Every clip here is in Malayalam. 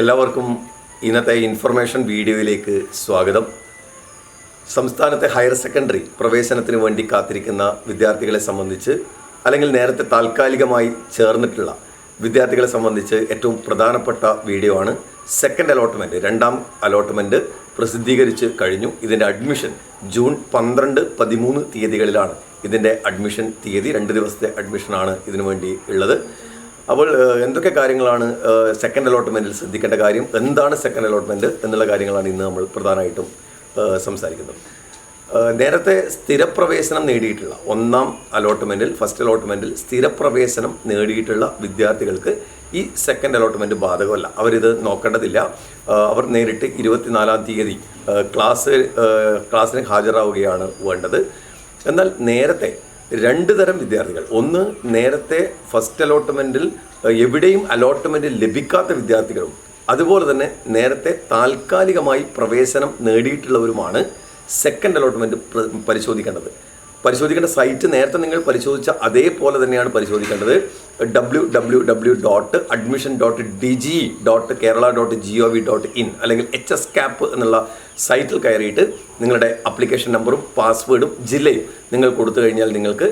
എല്ലാവർക്കും ഇന്നത്തെ ഇൻഫർമേഷൻ വീഡിയോയിലേക്ക് സ്വാഗതം. സംസ്ഥാനത്തെ ഹയർ സെക്കൻഡറി പ്രവേശനത്തിന് വേണ്ടി കാത്തിരിക്കുന്ന വിദ്യാർത്ഥികളെ സംബന്ധിച്ച് അല്ലെങ്കിൽ നേരത്തെ താൽക്കാലികമായി ചേർന്നിട്ടുള്ള വിദ്യാർത്ഥികളെ സംബന്ധിച്ച് ഏറ്റവും പ്രധാനപ്പെട്ട വീഡിയോ ആണ്. സെക്കൻഡ് അലോട്ട്മെന്റ് രണ്ടാം അലോട്ട്മെന്റ് പ്രസിദ്ധീകരിച്ച് കഴിഞ്ഞു. ഇതിന്റെ അഡ്മിഷൻ ജൂൺ പന്ത്രണ്ട് പതിമൂന്ന് തീയതികളിലാണ്. ഇതിന്റെ അഡ്മിഷൻ തീയതി രണ്ട് ദിവസത്തെ അഡ്മിഷനാണ് ഇതിനു വേണ്ടി ഉള്ളത്. അപ്പോൾ എന്തൊക്കെ കാര്യങ്ങളാണ് സെക്കൻഡ് അലോട്ട്മെന്റിൽ ശ്രദ്ധിക്കേണ്ട കാര്യം? എന്താണ് സെക്കൻഡ് അലോട്ട്മെന്റ് എന്നുള്ള കാര്യങ്ങളാണ് ഇന്ന് നമ്മൾ പ്രധാനമായിട്ടും സംസാരിക്കുന്നത്. നേരത്തെ സ്ഥിരപ്രവേശനം നേടിയിട്ടുള്ള ഒന്നാം അലോട്ട്മെന്റിൽ ഫസ്റ്റ് അലോട്ട്മെന്റിൽ സ്ഥിരപ്രവേശനം നേടിയിട്ടുള്ള വിദ്യാർത്ഥികൾക്ക് ഈ സെക്കൻഡ് അലോട്ട്മെന്റ് ബാധകമല്ല. അവരിത് നോക്കേണ്ടതില്ല. അവർ നേരിട്ട് ഇരുപത്തിനാലാം തീയതി ക്ലാസ് ക്ലാസ്സിന് ഹാജരാവുകയാണ് വേണ്ടത്. എന്നാൽ നേരത്തെ രണ്ട് തരം വിദ്യാർത്ഥികൾ. ഒന്ന് നേരത്തെ ഫസ്റ്റ് അലോട്ട്മെന്റിൽ എവിടെയും അലോട്ട്മെന്റ് ലഭിക്കാത്ത വിദ്യാർത്ഥികളും അതുപോലെ തന്നെ നേരത്തെ താൽക്കാലികമായി പ്രവേശനം നേടിയിട്ടുള്ളവരുമാണ് സെക്കൻഡ് അലോട്ട്മെന്റ് പരിശോധിക്കേണ്ടത്. പരിശോധിക്കേണ്ട സൈറ്റ് നേരത്തെ നിങ്ങൾ പരിശോധിച്ച അതേപോലെ തന്നെയാണ് പരിശോധിക്കേണ്ടത്. W W W dot admission dot D G dot Kerala dot G O V dot in അല്ലെങ്കിൽ എച്ച് എസ് ക്യാപ്പ് എന്നുള്ള സൈറ്റിൽ കയറിയിട്ട് നിങ്ങളുടെ അപ്ലിക്കേഷൻ നമ്പറും പാസ്വേഡും ജില്ലയും നിങ്ങൾ കൊടുത്തു കഴിഞ്ഞാൽ നിങ്ങൾക്ക്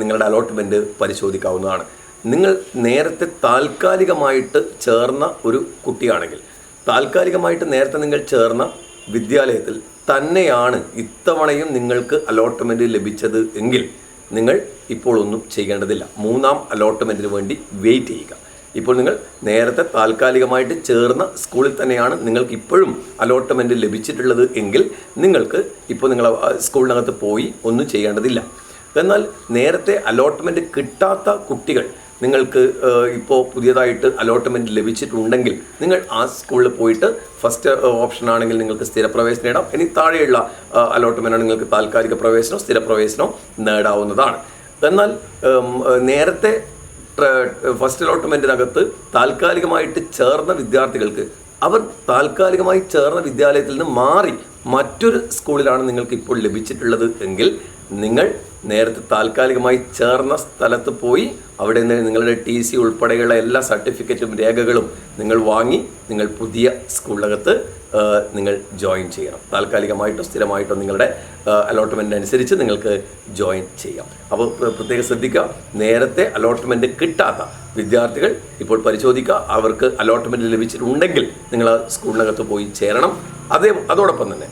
നിങ്ങളുടെ അലോട്ട്മെന്റ് പരിശോധിക്കാവുന്നതാണ്. നിങ്ങൾ നേരത്തെ താൽക്കാലികമായിട്ട് ചേർന്ന ഒരു കുട്ടിയാണെങ്കിൽ താൽക്കാലികമായിട്ട് നേരത്തെ നിങ്ങൾ ചേർന്ന വിദ്യാലയത്തിൽ തന്നെയാണ് ഇത്തവണയും നിങ്ങൾക്ക് അലോട്ട്മെന്റ് ലഭിച്ചത് എങ്കിൽ നിങ്ങൾ ഇപ്പോൾ ഒന്നും ചെയ്യേണ്ടതില്ല. മൂന്നാം അലോട്ട്മെന്റിന് വേണ്ടി വെയിറ്റ് ചെയ്യുക. ഇപ്പോൾ നിങ്ങൾ നേരത്തെ താൽക്കാലികമായിട്ട് ചേർന്ന സ്കൂളിൽ തന്നെയാണ് നിങ്ങൾക്ക് ഇപ്പോഴും അലോട്ട്മെന്റ് ലഭിച്ചിട്ടുള്ളത് എങ്കിൽ നിങ്ങൾക്ക് ഇപ്പോൾ നിങ്ങൾ സ്കൂളിനകത്ത് പോയി ഒന്നും ചെയ്യേണ്ടതില്ല. എന്നാൽ നേരത്തെ അലോട്ട്മെന്റ് കിട്ടാത്ത കുട്ടികൾ നിങ്ങൾക്ക് ഇപ്പോൾ പുതിയതായിട്ട് അലോട്ട്മെന്റ് ലഭിച്ചിട്ടുണ്ടെങ്കിൽ നിങ്ങൾ ആ സ്കൂളിൽ പോയിട്ട് ഫസ്റ്റ് ഓപ്ഷൻ ആണെങ്കിൽ നിങ്ങൾക്ക് സ്ഥിരപ്രവേശനം നേടാം. ഇനി താഴെയുള്ള അലോട്ട്മെന്റ് ആണ് നിങ്ങൾക്ക് താൽക്കാലിക പ്രവേശനം സ്ഥിരപ്രവേശനം നേടാവുന്നതാണ്. എന്നാൽ നേരത്തെ ഫസ്റ്റ് അലോട്ട്മെന്റിനകത്ത് താൽക്കാലികമായിട്ട് ചേർന്ന വിദ്യാർത്ഥികൾക്ക് അവർ താൽക്കാലികമായി ചേർന്ന വിദ്യാലയത്തിൽ നിന്ന് മാറി മറ്റൊരു സ്കൂളിലാണ് നിങ്ങൾക്ക് ഇപ്പോൾ ലഭിച്ചിട്ടുള്ളത് എങ്കിൽ നിങ്ങൾ നേരത്തെ താൽക്കാലികമായി ചേർന്ന സ്ഥലത്ത് പോയി അവിടെ നിന്ന് നിങ്ങളുടെ ടി സി ഉൾപ്പെടെയുള്ള എല്ലാ സർട്ടിഫിക്കറ്റും രേഖകളും നിങ്ങൾ വാങ്ങി നിങ്ങൾ പുതിയ സ്കൂളിനകത്ത് നിങ്ങൾ ജോയിൻ ചെയ്യണം. താൽക്കാലികമായിട്ടോ സ്ഥിരമായിട്ടോ നിങ്ങളുടെ അലോട്ട്മെന്റ് അനുസരിച്ച് നിങ്ങൾക്ക് ജോയിൻ ചെയ്യാം. അപ്പോൾ പ്ര- പ്രത്യേകം ശ്രദ്ധിക്കുക നേരത്തെ അലോട്ട്മെന്റ് കിട്ടാത്ത വിദ്യാർത്ഥികൾ ഇപ്പോൾ പരിശോധിക്കുക അവർക്ക് അലോട്ട്മെന്റ് ലഭിച്ചിട്ടുണ്ടെങ്കിൽ നിങ്ങൾ സ്കൂളിനകത്ത് പോയി ചേരണം. അതേ അതോടൊപ്പം തന്നെ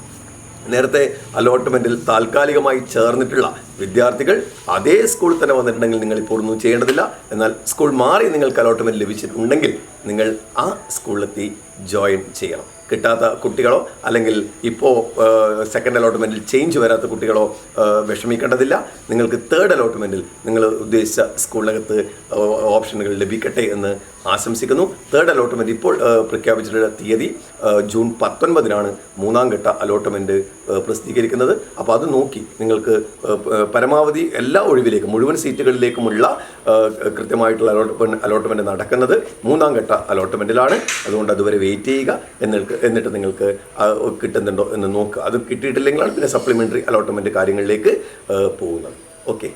നേരത്തെ അലോട്ട്മെന്റിൽ താൽക്കാലികമായി ചേർന്നിട്ടുള്ള വിദ്യാർത്ഥികൾ അതേ സ്കൂളിൽ തന്നെ വന്നിട്ടുണ്ടെങ്കിൽ നിങ്ങൾ ഇപ്പോൾ ഒന്നും ചെയ്യേണ്ടതില്ല. എന്നാൽ സ്കൂൾ മാറി നിങ്ങൾക്ക് അലോട്ട്മെന്റ് ലഭിച്ചിട്ടുണ്ടെങ്കിൽ നിങ്ങൾ ആ സ്കൂളിലെത്തി ജോയിൻ ചെയ്യണം. കിട്ടാത്ത കുട്ടികളോ അല്ലെങ്കിൽ ഇപ്പോൾ സെക്കൻഡ് അലോട്ട്മെന്റിൽ ചേഞ്ച് വരാത്ത കുട്ടികളോ വിഷമിക്കേണ്ടതില്ല. നിങ്ങൾക്ക് തേർഡ് അലോട്ട്മെന്റിൽ നിങ്ങൾ ഉദ്ദേശിച്ച സ്കൂളിനകത്ത് ഓപ്ഷനുകൾ ലഭിക്കട്ടെ എന്ന് ആശംസിക്കുന്നു. തേർഡ് അലോട്ട്മെന്റ് ഇപ്പോൾ പ്രഖ്യാപിച്ചിട്ടുള്ള തീയതി ജൂൺ പത്തൊൻപതിനാണ് മൂന്നാം ഘട്ട അലോട്ട്മെന്റ് പ്രസിദ്ധീകരിക്കുന്നത്. അപ്പോൾ അത് നോക്കി നിങ്ങൾക്ക് പരമാവധി എല്ലാ ഒഴിവിലേക്കും മുഴുവൻ സീറ്റുകളിലേക്കുമുള്ള കൃത്യമായിട്ടുള്ള അലോട്ട്മെന്റ് അലോട്ട്മെന്റ് നടക്കുന്നത് മൂന്നാം ഘട്ട അലോട്ട്മെന്റിലാണ് അതുകൊണ്ട് അതുവരെ വെയിറ്റ് ചെയ്യുക. എന്നിട്ട് എന്നിട്ട് നിങ്ങൾക്ക് കിട്ടുന്നുണ്ടോ എന്ന് നോക്കുക. അത് കിട്ടിയിട്ടില്ലെങ്കിലാണ് പിന്നെ സപ്ലിമെന്ററി അലോട്ട്മെന്റ് കാര്യങ്ങളിലേക്ക് പോകുന്നത്. ഓക്കെ